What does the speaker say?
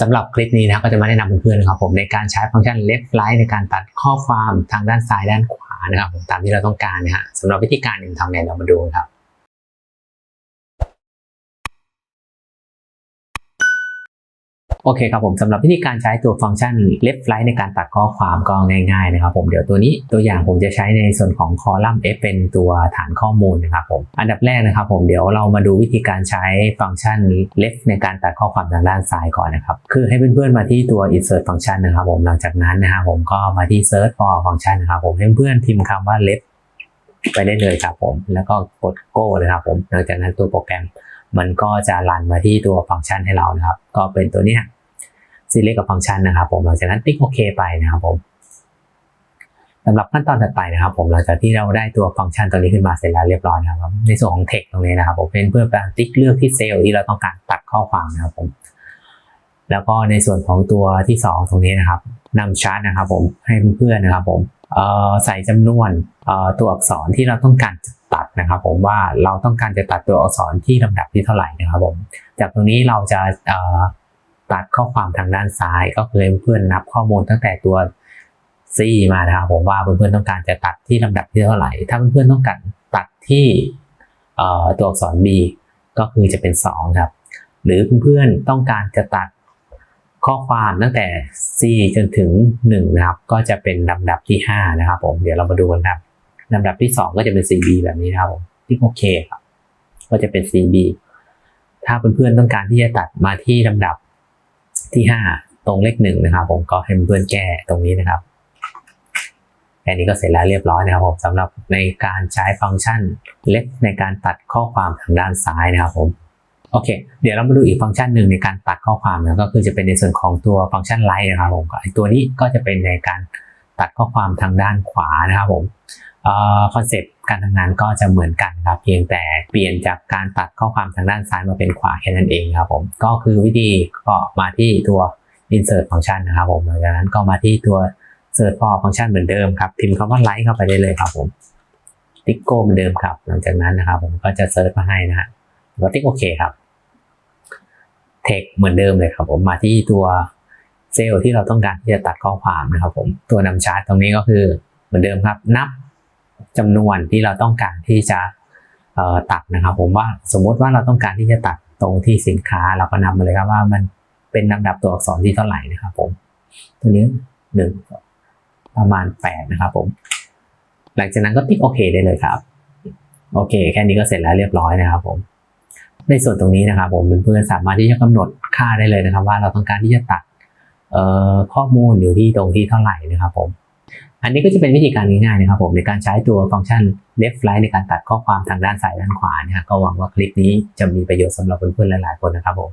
สำหรับคลิปนี้นะครับก็จะมาแนะนำเพื่อนๆนะครับผมในการใช้ฟังก์ชัน left right ในการตัดข้อความทางด้านซ้ายด้านขวานะครับผมตามที่เราต้องการนะฮะสำหรับวิธีการหนึ่งทำไงเรามาดูครับ โอเคครับผมสำหรับวิธีการใช้ตัวฟังก์ชัน left right ในการตัดข้อความก็ง่ายๆนะครับผมเดี๋ยวตัวนี้ตัวอย่างผมจะใช้ในส่วนของคอลัมน์ f เป็นตัวฐานข้อมูลนะครับผมอันดับแรกนะครับผมเดี๋ยวเรามาดูวิธีการใช้ฟังก์ชัน left ในการตัดข้อความทางด้านซ้ายก่อนนะครับคือให้เพื่อนๆมาที่ตัว insert ฟังก์ชันนะครับผมหลังจากนั้นนะครับผมก็มาที่ search for ฟังก์ชันนะครับผมให้เพื่อนๆพิมพ์คำว่า left ไปได้เลยครับผม แล้วก็กด go นะครับผม หลังจากนั้นตัวโปรแกรม มันก็จะรันมาที่ตัวฟังก์ชันให้เรานะครับ ก็เป็นตัวเนี้ย select กับฟังก์ชันนะครับ ผมหลังจากนั้นติ๊กโอเคไปนะครับผมสำหรับขั้นตอนถัดไปนะครับ ผมหลังจากที่เราได้ตัวฟังก์ชันตัวนี้ขึ้นมาเสร็จแล้วเรียบร้อยนะครับในส่วนของ text ตรงนี้นะครับ ผมเป็นเพื่อการติ๊กเลือกที่เซลล์ที่เราต้องการตัดข้อความนะครับผมแล้วก็ในส่วนของตัวที่ 2 ตรงนี้นะครับนำชาร์ตนะครับ ผมให้เพื่อนๆนะครับ ผมใส่จำนวนตัวอักษรที่เราต้องการ ตัดนะครับผมว่าเราต้องการจะตัดตัวอักษรที่ลำดับที่เท่าไหร่นะครับผมจากตรงนี้เราจะตัดข้อความทางด้านซ้ายก็คือเพื่อนนับข้อมูลตั้งแต่ตัว C มานะครับผมว่าเพื่อนๆต้องการจะตัดที่ลำดับที่เท่าไหร่ ถ้าเพื่อนๆต้องการตัดที่ตัวอักษร B ก็คือจะเป็น2ครับหรือเพื่อนๆต้องการจะตัดข้อความตั้งแต่ C จนถึง 1 นะครับ ก็จะเป็นลำดับที่ 5 นะครับผม เดี๋ยวเรามาดูกันครับ ลำดับที่ 2 ก็จะเป็น CB แบบนี้นะครับผมที่โอเคครับ ก็จะเป็น CB ถ้าเพื่อนๆต้องการที่จะตัดมาที่ลำดับที่ 5 ตรงเลขหนึ่งนะครับ ผมก็ให้เพื่อนแก้ตรงนี้นะครับแค่นี้ก็เสร็จแล้วเรียบร้อยนะครับผมสำหรับในการใช้ฟังก์ชันเล็กในการตัดข้อความทางด้านซ้ายนะครับผมโอเค เดี๋ยวเรามาดูอีกฟังก์ชันหนึ่งในการตัดข้อความนะก็คือจะเป็นในส่วนของตัวฟังก์ชันไลท์นะครับผมตัวนี้ก็จะเป็นในการตัดข้อความทางด้านขวานะครับผม คอนเซปต์การทำงานก็จะเหมือนกันครับเพียงแต่เปลี่ยนจากการตัดข้อความทางด้านซ้ายมาเป็นขวาแค่นั้นเองครับผมก็คือวิธีก็มาที่ตัว insert function นะครับผมหลังจากนั้นก็มาที่ตัว search for function เหมือนเดิมครับพิมพ์คำว่า like เข้าไปได้เลยครับผมติ๊กโก้เหมือนเดิมครับ หลังจากนั้นนะครับผมก็จะเซิร์ชมาให้นะฮะก็ติ๊กโอเคครับ text เหมือนเดิมเลยครับผมมาที่ตัวเซลล์ที่เราต้องการที่จะตัดข้อความนะครับผมตัวนำชาร์ตตรงนี้ก็คือเหมือนเดิมครับ นับ จำนวนที่เราต้องการที่จะตัดนะครับ ผมว่าสมมติว่าเราต้องการที่จะตัดตรงที่สินค้าเราก็นำมาเลยครับว่ามันเป็นลำดับตัวอักษรที่เท่าไหร่นะครับ ผม ตัวนี้หนึ่งประมาณแปดนะครับผม หลังจากนั้นก็ติ๊กโอเคได้เลยครับ โอเค แค่นี้ก็เสร็จแล้วเรียบร้อยนะครับผมในส่วนตรงนี้นะครับผมเพื่อนๆสามารถที่จะกำหนดค่าได้เลยนะครับ ว่าเราต้องการที่จะตัดข้อมูลอยู่ที่ตรงที่เท่าไหร่นะครับผม อันนี้ก็จะเป็นวิธีการง่ายๆนะครับผมในการใช้ตัวฟังก์ชัน left right ในการตัดข้อความทางด้านซ้ายด้านขวานะครับก็หวังว่าคลิปนี้จะมีประโยชน์สำหรับเพื่อนๆหลายๆคนนะครับผม